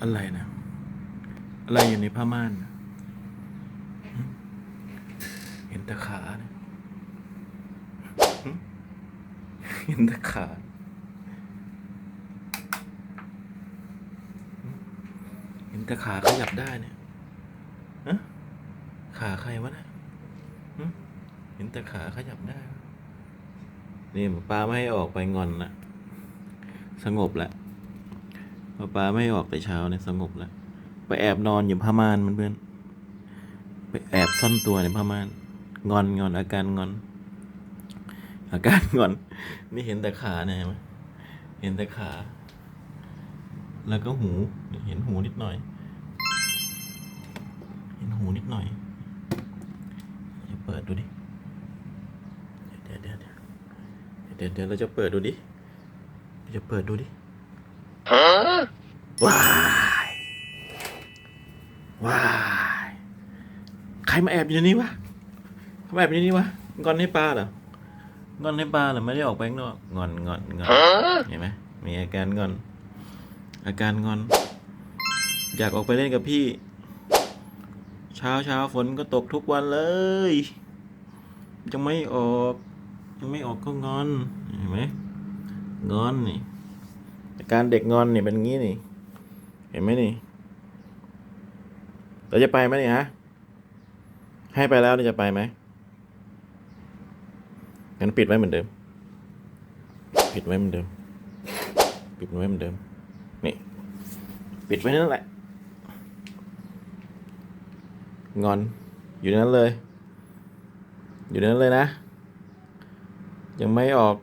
อะไรนะ อะไรอยู่ในผ้าม่านนะหึเห็นแต่ขาเนี่ยหึเห็นแต่ขาเห็นแต่ขาขยับได้เนี่ยฮะขาใครวะเนี่ยหึเห็นแต่ขาขยับได้ นี่หมอปลาไม่ให้ออกไปงอนละสงบแล้ว หมอปลาไม่ออกแต่เช้าเนี่ยสงบแล้ว ไปแอบนอนอยู่ผ้าม่านมันเพื่อน ไปแอบซ่อนตัวในผ้าม่าน งอนงอนอาการงอน อาการงอน นี่เห็นแต่ขาเนี่ยเห็นไหมเห็นแต่ขา แล้วก็หู เห็นหูนิดหน่อย เห็นหูนิดหน่อยเดี๋ยวเปิดดูดิ เดี๋ยวเดี๋ยวเดี๋ยวเดี๋ยวเดี๋ยวเราจะเปิดดูดิเราจะเปิดดูดิ ว้ายว้ายใครมาแอบอยู่ในนี้วะใครมาแอบอยู่ในนี้วะงอนให้ปลาเหรองอนให้ปลาเหรอไม่ได้ออกไปข้างนอกงอนงอนงอนเห็นไหมมีอาการงอน อาการงอน อยากออกไปเล่นกับพี่ เช้าเช้าฝนก็ตกทุกวันเลยจะไม่ออกยังไม่ออกก็งอนเห็นไหมงอนนี่ อาการเด็กงอนนี่เป็นงี้นี่ เห็นไหมนี่เราจะไปไหมนี่ฮะ ให้ไปแล้วนี่จะไปไหมงั้นปิดไว้เหมือนเดิม ปิดไว้เหมือนเดิม ปิดไว้เหมือนเดิม นี่ ปิดไว้นั่นแหละ งอน อยู่นั้นเลย อยู่นั้นเลยนะ ยังไม่ออก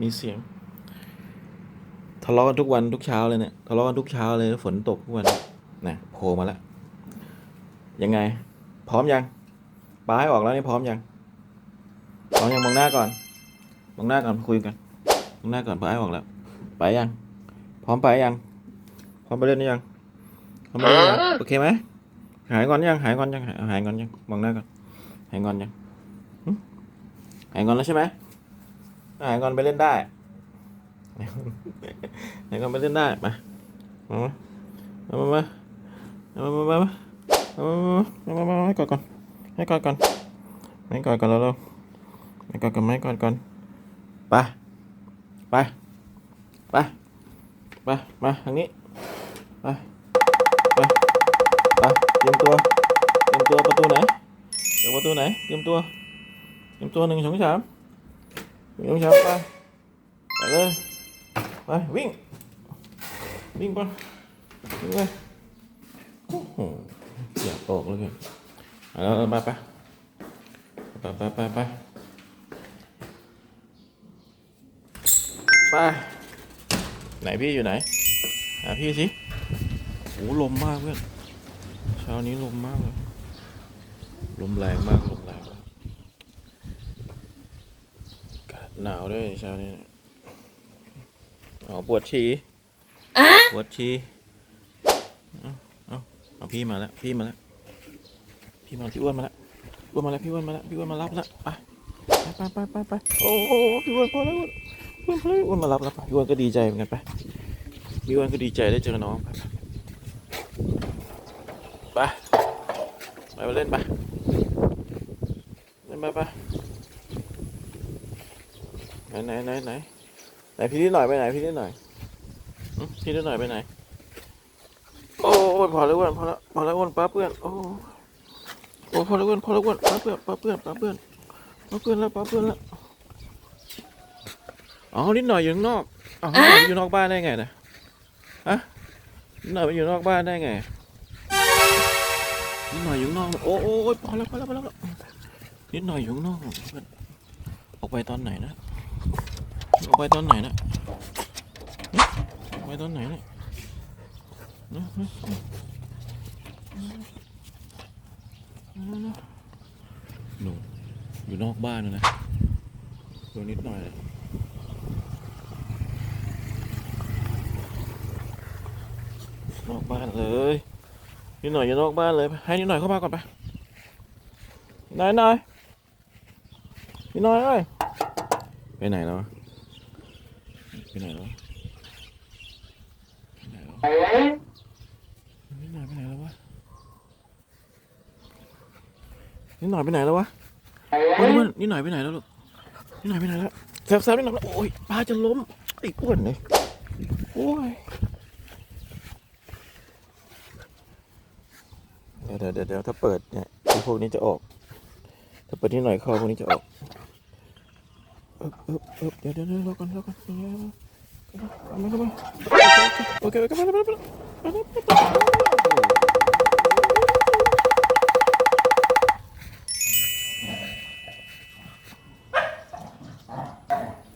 มีเสียง ทะเลาะกันทุกวันทุกเช้าเลยเนี่ยทะเลาะกันทุกเช้าเลยแล้วฝนตกทุกวันนะโผล่มาแล้วยังไง พร้อมยังป้าให้ออกแล้วนี่พร้อมยังพร้อมยังมองหน้าก่อนมองหน้าก่อนคุยกันมองหน้าก่อนป้าให้ออกแล้วไปยัง พร้อมไปยัง พร้อมไปเล่นยังพร้อมไปเล่นยังโอเคไหมหายงอนยังหายงอนยังหายหายงอนยังมองหน้าก่อนหายงอนยังหายงอนแล้วใช่ไหม หายงอนไปเล่นได้หายงอนไปเล่นได้มามามามามามามามามามามามาให้กอดก่อนให้กอดก่อนให้กอดก่อนแล้วเราให้กอดก่อนให้กอดก่อนไปไปไปไปมาทางนี้ไปไปไปเตรียมตัวเตรียมตัวประตูไหนเดี๋ยวประตูไหนเตรียมตัวเตรียมตัวหนึ่งสองสาม หนึ่งสองสามไปไปเลยไปวิ่ง วิ่งไปวิ่งไปโอ้โหอยากออกเลยกันเอาแล้วไปไปไปไปไปไปไปไหนพี่อยู่ไหนหาพี่สิโอ้ลมมากเพื่อนเช้านี้ลมมากเลยลมแรงมากลมแรงมากอากาศ หนาวด้วยเช้านี้อ๋อปวดฉี่ปวดฉี่เอาเอาเอาพี่มาแล้ว พี่มาแล้ว พี่มาพี่อ้วนมาแล้วอ้วนมาแล้ว พี่อ้วนมาแล้ว พี่อ้วนมารับแล้วไปไปไปไปไปโอ้โหพี่อ้วนพอแล้วอ้วนอ้วนพอแล้วอ้วนมารับแล้วไปพี่อ้วนก็ดีใจเหมือนกันไปพี่อ้วนก็ดีใจได้เจอน้องไปไปไปไปเล่นไปเล่นไปไป ไหนไหนไหนไหนไหนพี่นิดหน่อยไปไหนพี่นิดหน่อยหึพี่นิดหน่อยไปไหน โอ้ยพอแล้วอ้วนพอแล้วพอแล้วอ้วนป้าเปื้อนโอ้โอ้พอแล้วอ้วนพอแล้วอ้วนป้าเปื้อนป้าเปื้อนป้าเปื้อนป้าเปื้อนแล้วป้าเปื้อนแล้วอ๋อนิดหน่อยอยู่ข้างนอกอ๋อนิดหน่อยอยู่นอกบ้านได้ไงนะฮะนิดหน่อยไปอยู่นอกบ้านได้ไงนิดหน่อยอยู่ข้างนอกโอ้โอ้โอ้ยพอแล้วพอแล้วพอแล้วนิดหน่อยอยู่ข้างนอกเพื่อนออกไปตอนไหนนะ ออกไปตอนไหนนะไปตอนไหนนะนะนะนะหนูอยู่นอกบ้านนะนะตัวนิดหน่อยเลยนอกบ้านเลยนิดหน่อยอยู่นอกบ้านเลย ให้นิดหน่อยเข้ามาก่อนไปนายนายนิดหน่อยเอ้ย ไปไหนแล้ววะไปไหนแล้ววะนิดหน่อยไปไหนแล้ววะนิดหน่อยไปไหนแล้ววะโอ้ยนิดหน่อยไปไหนแล้วลูกนิดหน่อยไปไหนแล้วแซบๆนิดหน่อยแล้วโอ้ยปลาจะล้มไอ้อ้วนเลยโอ้ยเดี๋ยวเดี๋ยวเดี๋ยวเดี๋ยวถ้าเปิดเนี่ยไอ้พวกนี้จะออก ถ้าเปิดนิดหน่อยคอพวกนี้จะออก เอบเอบเอบเดี๋ยวเดี๋ยวเดี๋ยวรอก่อนรอก่อนเดี๋ยวเอามาเข้ามาโอเคโอเคโอเคไปไปไปไป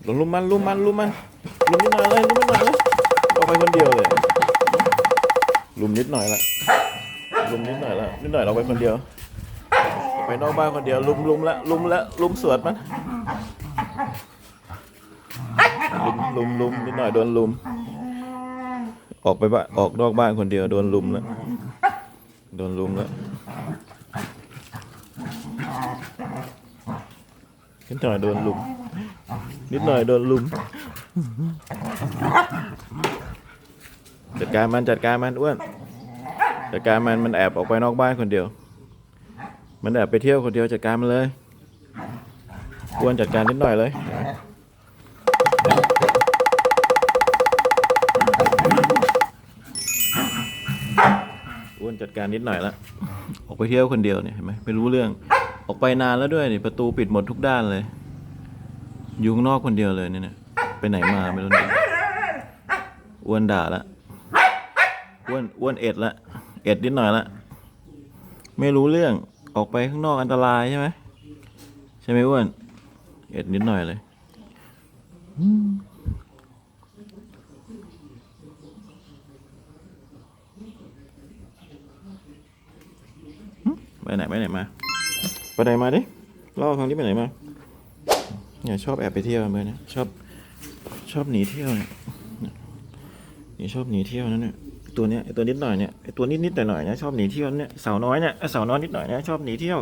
ลุมลุมมันลุมมันลุมมันลุมนิดหน่อยเลยลุมนิดหน่อยเลยเอาไปคนเดียวเลยลุมนิดหน่อยละลุมนิดหน่อยละนิดหน่อยเราไปคนเดียว ไปนอกบ้านคนเดียวลุมลุมละลุมละลุมสวดมัน ลุมลุมลุมนิดหน่อยโดนลุม ออกไปบ้านออกนอกบ้านคนเดียวโดนลุมแล้ว โดนลุมแล้วนิดหน่อยโดนลุม นิดหน่อยโดนลุม จัดการมันจัดการมันอ้วน จัดการมันมันแอบออกไปนอกบ้านคนเดียว มันแอบไปเที่ยวคนเดียวจัดการมันเลยอ้วนจัดการนิดหน่อยเลย จัดการนิดหน่อยละออกไปเที่ยวคนเดียวเนี่ยเห็นไหมไม่รู้เรื่อง ออกไปนานแล้วด้วยนี่ประตูปิดหมดทุกด้านเลย อยู่ข้างนอกคนเดียวเลยเนี่ยไปไหนมาไม่รู้เนี่ยอ้วนด่าละอ้วนอ้วนเอ็ดละเอ็ดนิดหน่อยละไม่รู้เรื่องออกไปข้างนอกอันตรายใช่ไหมใช่ไหมอ้วนเอ็ดนิดหน่อยเลย ไปไหนไปไหนมาไปไหนมาดิล่อครั้งที่ไปไหนมาเนี่ยชอบแอบไปเที่ยวเลยนะชอบชอบหนีเที่ยวเนี่ยนี่ชอบหนีเที่ยวนั่นเนี่ยตัวเนี้ยตัวนิดหน่อยเนี่ยไอตัวนิดนิดหน่อยหน่อยเนี่ยชอบหนีเที่ยวเนี่ยสาวน้อยเนี่ยไอ้สาวน้อยนิดหน่อยเนี่ยชอบหนีเที่ยว